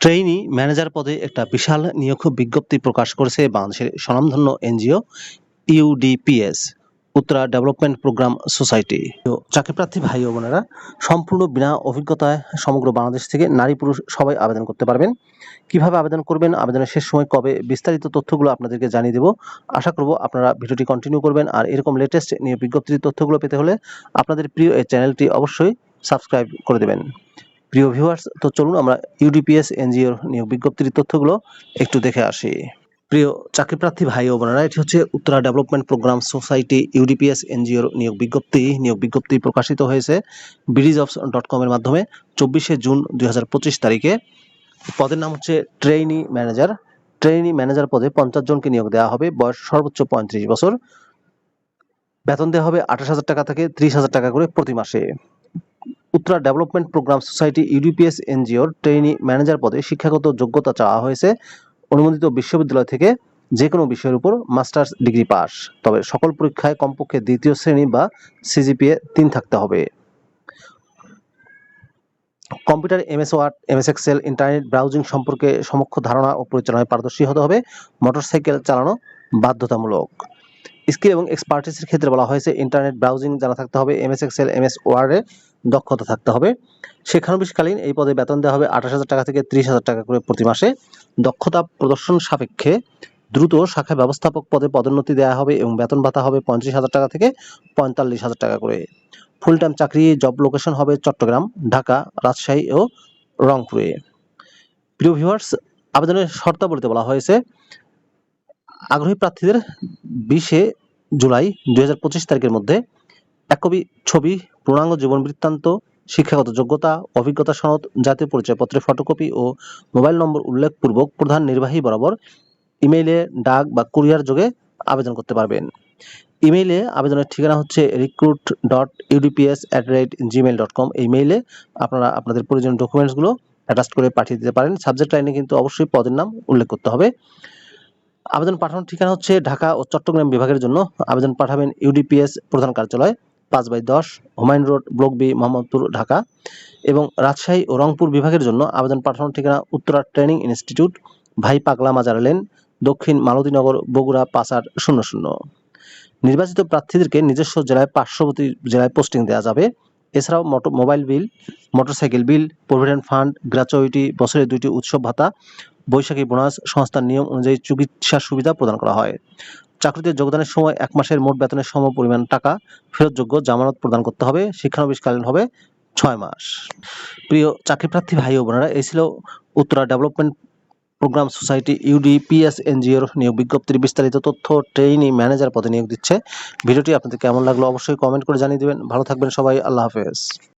Trainee manager পদে একটা বিশাল নিয়োগ বিজ্ঞপ্তি প্রকাশ করেছে বাংলাদেশের স্বনামধন্য N G O U D P S, Uttara development programme society. তো চাকরিপ্রার্থী ভাই ও বোনেরা, সম্পূর্ণ বিনা অভিজ্ঞতায় সমগ্র বাংলাদেশ থেকে নারী পুরুষ সবাই আবেদন করতে পারবেন। কীভাবে আবেদন করবেন, আবেদনের শেষ সময় কবে, বিস্তারিত তথ্যগুলো আপনাদেরকে জানিয়ে দেব। আশা করব আপনারা ভিডিওটি কন্টিনিউ করবেন আর এরকম লেটেস্ট নিয়োগ বিজ্ঞপ্তির তথ্যগুলো পেতে হলে আপনাদের প্রিয় এই চ্যানেলটি অবশ্যই সাবস্ক্রাইব করে দেবেন। প্রিয় ভিউয়ার্স তো চলুন আমরা ইউডিপিএস এনজিওর নিয়োগ বিজ্ঞপ্তির তথ্যগুলো একটু দেখে আসি। প্রিয় চাকরিপ্রার্থী ভাই ও বোনেরা, এটি হচ্ছে Uttara development programme society U D P S এনজিওর নিয়োগ বিজ্ঞপ্তি। নিয়োগ বিজ্ঞপ্তি প্রকাশিত হয়েছে বিডি জবস ডট কমের মাধ্যমে চব্বিশে জুন দুই হাজার পঁচিশ তারিখে। পদের নাম হচ্ছে ট্রেইনি ম্যানেজার ট্রেইনি ম্যানেজার পদে পঞ্চাশ জনকে নিয়োগ দেওয়া হবে, বয়স সর্বোচ্চ পঁয়ত্রিশ বছর। বেতন দেওয়া হবে আঠাশ হাজার টাকা থেকে ত্রিশ হাজার টাকা করে প্রতি মাসে। Uttara development programme society U D P S এনজিওর ট্রেইনি ম্যানেজার পদে শিক্ষাগত যোগ্যতা চাওয়া হয়েছে। অনুমোদিত বিশ্ববিদ্যালয় থেকে যে কোনো বিষয়ের উপর মাস্টার্স ডিগ্রি পাস। তবে সকল পরীক্ষায় কমপক্ষে দ্বিতীয় শ্রেণি বা সিজিপিএ তিন থাকতে হবে। Computer, M S word, M S excel, internet browsing সম্পর্কে সমক্ষ ধারণা ও পরিচালনায় পারদর্শী হতে হবে। মোটরসাইকেল চালানো বাধ্যতামূলক। স্কিল এবং এক্সপার্টিসের ক্ষেত্রে বলা হয়েছে ইন্টারনেট ব্রাউজিং জানা থাকতে হবে এমএস এক্সেল এমএস ওয়ার্ডে দক্ষতা থাকতে হবে। শিক্ষানবিশকালীন এই পদে বেতন দেওয়া হবে আঠাশ হাজার টাকা থেকে ত্রিশ হাজার টাকা করে প্রতি মাসে। দক্ষতা প্রদর্শন সাপেক্ষে দ্রুত শাখা ব্যবস্থাপক পদে পদোন্নতি দেওয়া হবে এবং বেতন ভাতা হবে পঁয়ত্রিশ হাজার টাকা থেকে পঁয়তাল্লিশ হাজার টাকা করে। ফুল টাইম চাকরি জব লোকেশন হবে চট্টগ্রাম, ঢাকা, রাজশাহী ও রংপুরে। প্রিয় ভিউয়ার্স আবেদনের শর্তাবলীতে বলা হয়েছে, আগ্রহী প্রার্থীদের বিশে জুলাই দু হাজার পঁচিশ তারিখের মধ্যে এক কপি ছবি, পূর্ণাঙ্গ জীবন বৃত্তান্ত, শিক্ষাগত যোগ্যতা, অভিজ্ঞতা সনদ, জাতীয় পরিচয়পত্রের ফটোকপি ও মোবাইল নম্বর উল্লেখপূর্বক প্রধান নির্বাহী বরাবর ইমেইলে ডাক বা কুরিয়ার যোগে আবেদন করতে পারবেন। ইমেইলে আবেদনের ঠিকানা হচ্ছে recruit dot U D P S at rate Gmail dot com এই মেইলে আপনারা আপনাদের প্রয়োজনীয় ডকুমেন্টসগুলো অ্যাটাচ করে পাঠিয়ে দিতে পারেন। সাবজেক্ট লাইনে কিন্তু অবশ্যই পদের নাম উল্লেখ করতে হবে। আবেদন পাঠানোর ঠিকানা হচ্ছে ঢাকা ও চট্টগ্রাম বিভাগের জন্য। আবেদন পাঠাবেন ইউডিপিএস প্রধান কার্যালয়, পাঁচ বাই দশ, Humayun road, block B, Mohammadpur, Dhaka. এবং রাজশাহী ও রংপুর বিভাগের জন্য আবেদন পাঠানোর ঠিকানা উত্তরা ট্রেনিং ইনস্টিটিউট, ভাই পাগলা মাজার লেন, দক্ষিণ মালতীনগর, বগুড়া পাঁচার শূন্য শূন্য। নির্বাচিত প্রার্থীদেরকে নিজস্ব জেলায় পার্শ্ববর্তী জেলায় পোস্টিং দেওয়া যাবে। এছাড়াও motor mobile bill, motorcycle bill, provident fund gratuity বছরে দুইটি উৎসব ভাতা বৈশাখী বোনাস সংস্থার নিয়ম অনুযায়ী চিকিৎসা সুবিধা প্রদান করা হয়। চাকরিতে যোগদানের সময় এক মাসের মোট বেতনের সম পরিমাণ টাকা ফেরতযোগ্য জামানত প্রদান করতে হবে। শিক্ষানবিশকালীন হবে ছয় মাস। প্রিয় চাকরিপ্রার্থী ভাই ও বোনেরা, এই ছিল Uttara development programme society U D P S এনজিওর নিয়োগ বিজ্ঞপ্তির বিস্তারিত তথ্য। ট্রেইনি ম্যানেজার পদে নিয়োগ দিচ্ছে। ভিডিওটি আপনাদের কেমন লাগল অবশ্যই কমেন্ট করে জানিয়ে দেবেন। ভালো থাকবেন সবাই। আল্লাহ হাফেজ।